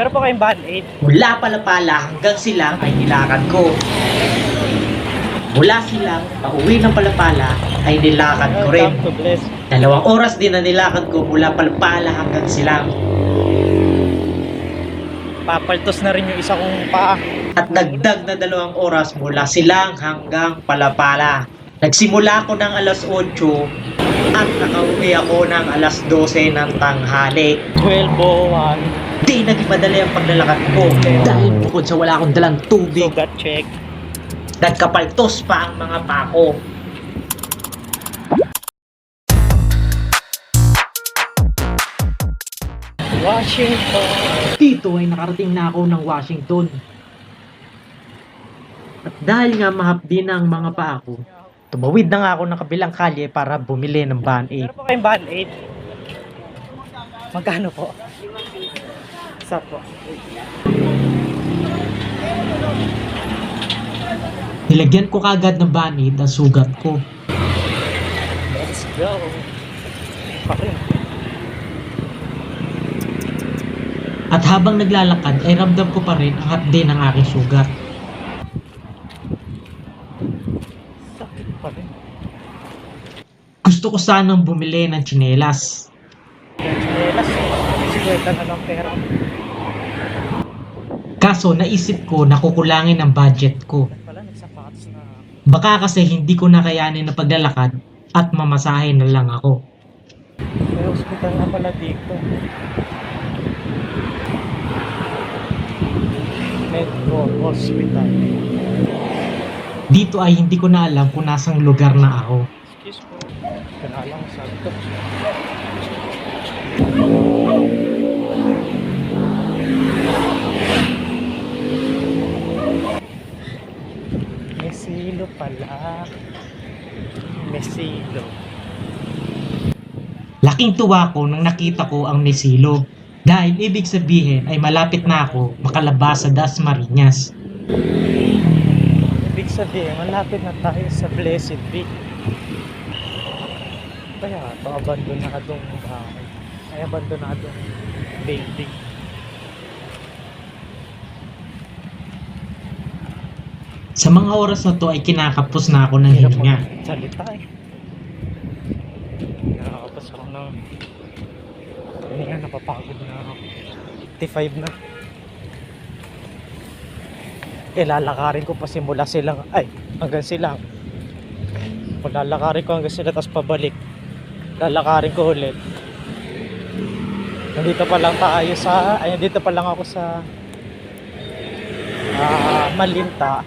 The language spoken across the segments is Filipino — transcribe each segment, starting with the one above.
Meron po kayong band aid. Mula palapala hanggang silang ay nilakad ko. Mula silang pauwi ng palapala ay nilakad ko rin. Dalawang oras din na nilakad ko mula palapala hanggang silang. Papaltos na rin yung isa kong paa. At dagdag na dalawang oras mula silang hanggang palapala. Nagsimula ako ng alas 8 at nakauwi ako ng alas 12 ng tanghali. 12.01. Di naging madali ang paglalakad ko dahil bukod sa wala akong dalang tubig, Sugat check. nagkapaltos pa ang mga pako. Washington. Dito ay nakarating na ako ng Washington. At dahil nga mahapdi na ang mga paa ko, tumawid na nga ako ng kabilang kalye para bumili ng band aid. Meron po kayong band aid. Magkano po? Isa po. Nilagyan ko kagad ng band aid ang sugat ko. Let's go. At habang naglalakad ay ramdam ko pa rin ang hapdi ng aking sugat. Sakit pa rin. Gusto ko sanang bumili ng tsinelas. Chinelas. Sigurta na ng pera. Kaso naisip ko na kukulangin ang budget ko. Baka kasi hindi ko na kayanin na paglalakad at mamasahe na lang ako. May hospital na pala dito. Metro Hospital. Dito ay hindi ko na alam kung nasang lugar na ako. Excuse. Kaya lang sabi ko. Mesilo pala. Mesilo. Laking tuwa ko nang nakita ko ang Mesilo. Dahil ibig sabihin ay malapit na ako makalabas sa Dasmariñas. Ibig sabihin, malapit na tayo sa Blessed Be. Kaya ito, abandonadong bahay. Ay, abandonadong building. Sa mga oras na to ay kinakapos na ako ng Hirap hininga. Salita eh. Nakakapos ako ng... Hindi napapagod na ako. 55 na. Eh, lalakarin ko pa simula silang... Ay, hanggang silang. Kung lalakarin ko hanggang sila, tapos pabalik. Lalakarin ko ulit. Nandito pa lang tayo sa... Ay, nandito pa lang ako sa... Ah, Malinta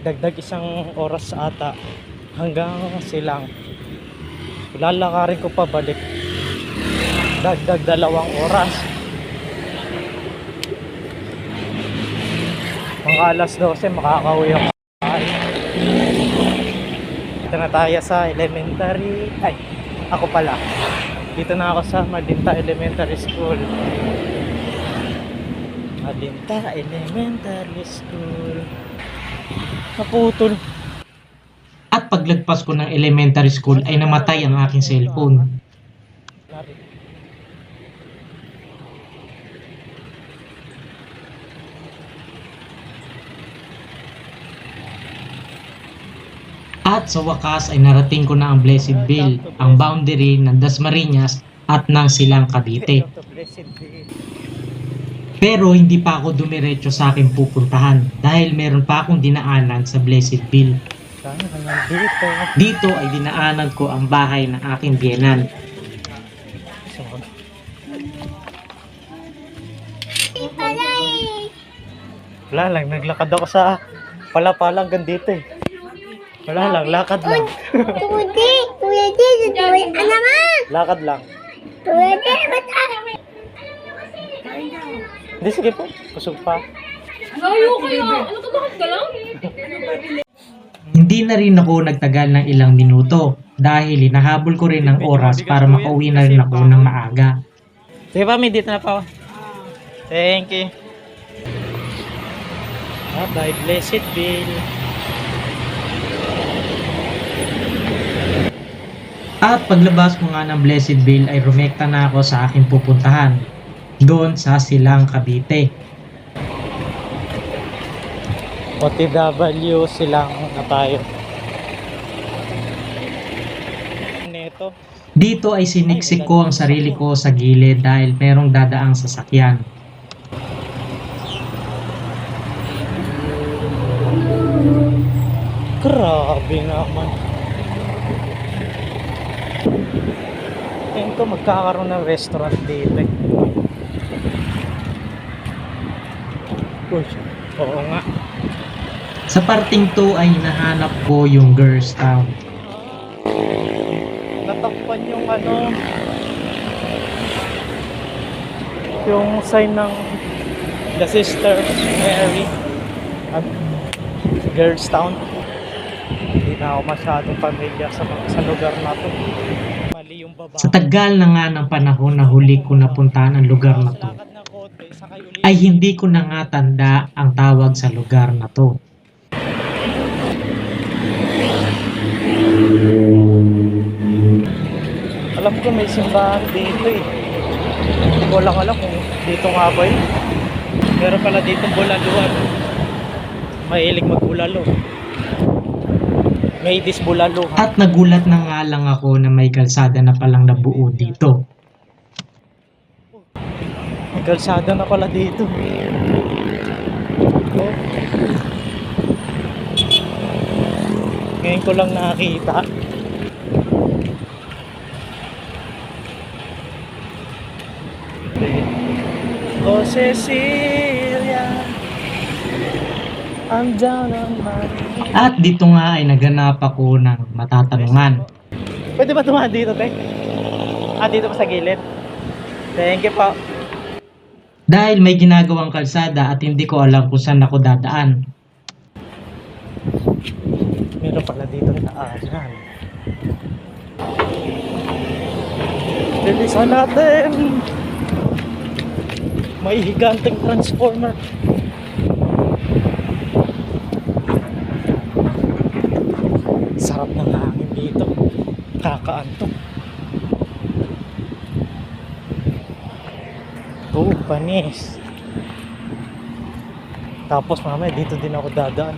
dagdag isang oras ata. Hanggang silang. Lalakarin ko pa balik. Dagdag dalawang oras. Mga alas 12 makakauwi ako dito na tayo sa elementary. Ay ako pala. Dito na ako sa Malinta Elementary School. Malinta Elementary School Naputol. At paglagpas ko ng elementary school ay namatay ang aking cellphone. At sa wakas ay narating ko na ang Blessedville, ang boundary ng Dasmariñas at ng Silang Cavite. Pero hindi pa ako dumiretso sa aking pupuntahan dahil meron pa akong dinaanan sa Blessedville. Dito? Ay dinaanan ko ang bahay ng aking biyenan. Wala lang, naglakad ako sa pala-pala hanggang dito eh. Wala lang, lakad lang. Tuwede, tuwede, tuwede, ano naman? Lakad lang. Tuwede, ba't? Hindi, sige po. Kusog pa. Layo kayo. Ano ka bakit ka lang? Hindi na rin ako nagtagal ng ilang minuto dahil hinahabol ko rin ng oras para makauwi na rin ako ng maaga. Sige pa, may dito na pa. Thank you. Ah, by Blessed Bill. At paglabas ko nga ng Blessedville ay rumekta na ako sa aking pupuntahan. Doon sa Silang Cavite. OTW silang na tayo. Neto. Dito ay siniksik ko ang sarili ko sa gilid dahil merong dadaang sasakyan. Grabe naman. Tingin ko magkakaroon ng restaurant dito Uy, oo nga. Sa parting to ay hinahanap ko yung Girls Town. Natakpan yung ano, yung sign ng The Sister Mary at Girls Town. Hindi na ako masyadong pamilya sa, sa lugar na to. Mali yung baba. Sa tagal na nga ng panahon na huli ko napuntahan ang lugar na to, Lakad ng konti, sakay ulit. Ay hindi ko na nga tanda ang tawag sa lugar na to. Alam ko may simbahan dito eh. Hindi ko lang alam kung dito nga ba yun. Meron pala dito bulaluan. Mahilig magbulalo. May dis bulalo. ha? At nagulat na nga lang ako na may kalsada na palang nabuo dito. May kalsada na pala dito. Oh. Ngayon ko lang nakakita. Oh Cecilia I'm down on my. At dito nga ay naganap ako ng matatanungan. Pwede ba tumahan dito, te? Ah, dito pa sa gilid? Thank you po. Dahil may ginagawang kalsada at hindi ko alam kung saan ako dadaan. Meron pala dito na daanan. Bilisan natin! May higanteng transformer. Sarap ng hangin dito. Kakaantok. Oh, panis. Tapos mamaya dito din ako dadaan.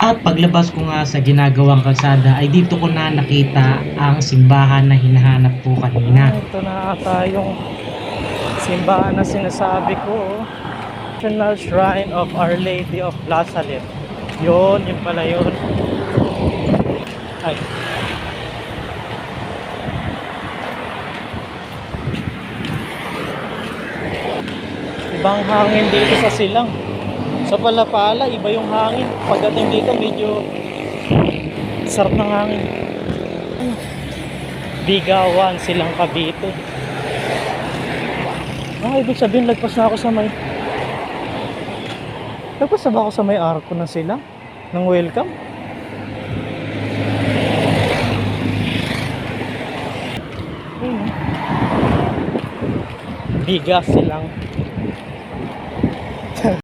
At paglabas ko nga sa ginagawang kalsada ay dito ko na nakita ang simbahan na hinahanap ko kanina. Ito na ata yung simbahan na sinasabi ko. National Shrine of Our Lady of La Salette. Yun, yun pala yun. Ay. Ibang hangin dito sa silang. Sa Palapala, iba yung hangin. Pagdating dito, medyo sarap ng hangin. Bigawan silang Cavite. Ah, ibig sabihin lagpas na ako sa may Lagpas na ba ako sa may arko na sila? Ng welcome? Ayun. Bigas silang